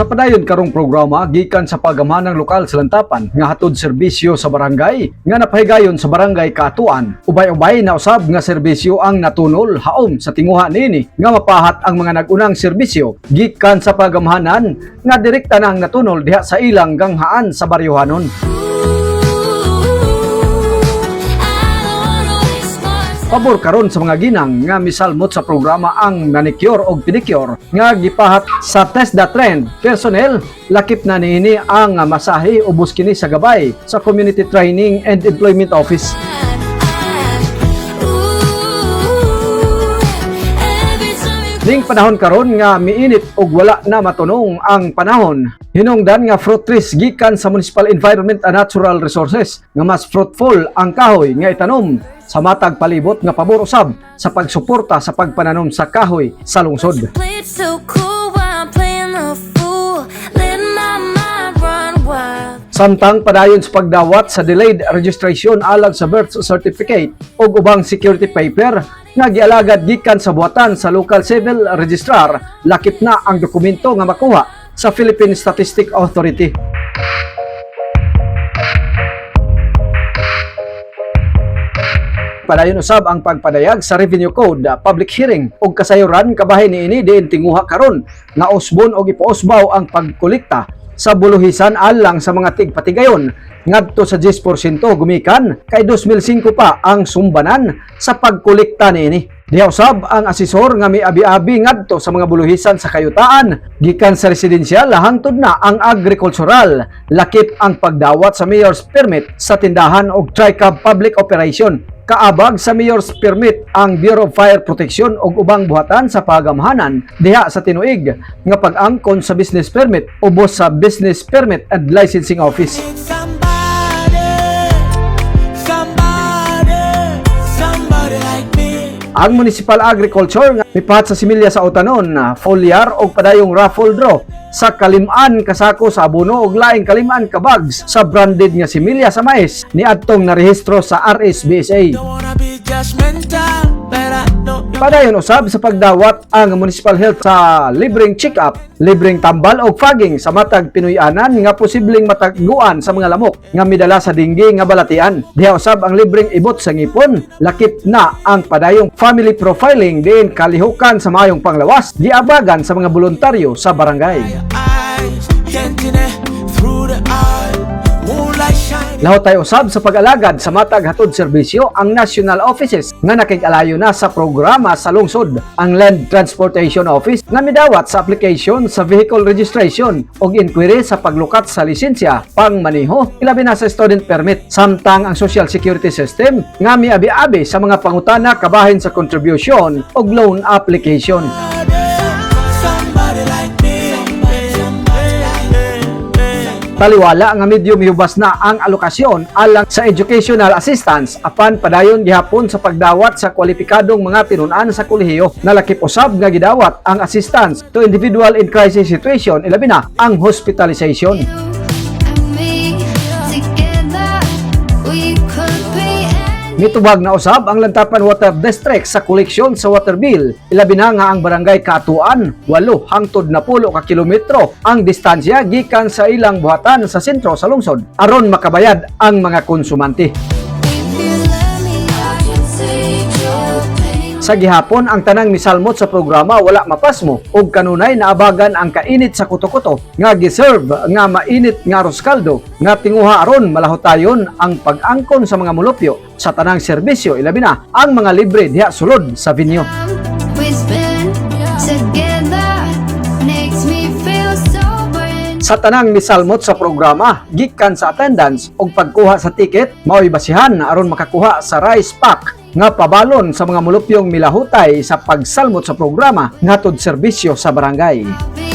Sa padayon karong programa gikan sa pagamahanang lokal sa Lantapan nga hatod serbisyo sa barangay nga napahigayon sa barangay Kaatuan. Ubay-ubay na usab nga serbisyo ang natunol haom sa tinguha niini nga mapahat ang mga nagunang serbisyo gikan sa pagamahanan nga direkta na ang natunol diha sa ilang ganghaan sa baryohanon. Pabor karon sa mga ginang nga misalmot sa programa ang manicure o pedicure nga gipahat sa Test the Trend personnel lakip na niini ang masahe ubos kini sa gabay sa Community Training and Employment Office. Ning panahon karon nga miinit ug wala na matunong ang panahon. Hinungdan nga fruit trees gikan sa Municipal Environment and Natural Resources nga mas fruitful ang kahoy nga itanom sa matag palibot nga pabor usab sa pagsuporta sa pagpananom sa kahoy sa lungsod. Samtang padayon sa pagdawat sa delayed registration alang sa birth certificate o ubang security paper nga gialagad gikan sa buhatan sa local civil registrar lakip na ang dokumento nga makuha sa Philippine Statistic Authority. Padayon usab ang pagpadayag sa Revenue Code uh, public hearing ug kasayuran kabahin niini diin tinguha karon. Nga usbon og ipausbaw ang pagkolekta sa buluhisan alang sa mga tigpatigayon. Ngadto sa 10% gumikan kay 2005 pa ang sumbanan sa pagkolekta niini. Diha usab ang asesor nga miabi-abi ngadto sa mga buluhisan sa kayutaan. Gikan sa residensyal hangtod na ang agricultural. Lakip ang pagdawat sa mayor's permit sa tindahan og TRICAB public operation kaabag sa mayor's permit ang Bureau of Fire Protection ug ubang buhatan sa pagamahanan diha sa tinuig nga pag-angkon sa business permit ubos sa business permit and licensing office. Ang Municipal Agriculture nga mipahat sa similya sa utanon, foliar o padayong raffle draw sa kaliman kasako sa abono ug laing kaliman ka bags sa branded nga similya sa mais ni adtong narehistro sa RSBSA. Padayon usab sa pagdawat ang Municipal Health sa libreng check-up, libreng tambal o fogging sa matag Pinoyanan nga posibleng mataguan sa mga lamok nga midala sa dinggi nga balatian. Diha usab ang libreng ibot sa ngipon, lakip na ang padayong family profiling din kalihukan sa mayong panglawas, giabagan sa mga voluntaryo sa barangay. Lahot tayo usab sa pag-alagad sa matag hatod serbisyo ang national offices nga nakig-alayo na sa programa sa lungsod. Ang Land Transportation Office nga midawat sa application sa vehicle registration ug inquiry sa paglukat sa lisensya, pangmaniho, ilabi na sa student permit. Samtang ang Social Security System nga miabi-abi sa mga pangutana kabahin sa contribution ug loan application. Taliwala nga medyo mihubas na ang alokasyon alang sa educational assistance apan padayon gihapon sa pagdawat sa kwalipikadong mga tinunan sa kolehiyo. Nalakip usab nga gidawat ang assistance to individual in crisis situation ilabi na ang hospitalization. Mitubag na usab ang Lantapan Water District sa koleksyon sa water bill. Ilabi na nga ang barangay Katuan, 8 hangtod na pulo ka kilometro ang distansya gikan sa ilang buhatan sa sentro sa lungsod aron makabayad ang mga konsumante. Sa gihapon, ang tanang misalmot sa programa wala mapasmo ug kanunay naabagan ang kainit sa kuto-kuto nga giserve nga mainit nga arroz nga tinguha aron malahotayon ang pag-angkon sa mga mulupyo sa tanang serbisyo ilabi na ang mga libre diha sulod sa venue. Sa tanang misalmot sa programa, gikan sa attendance ug pagkuha sa ticket, mao'y basihan aron makakuha sa rice pack nga pabalon sa mga mulupyong milahutay sa pagsalmot sa programa ngatod serbisyo sa barangay.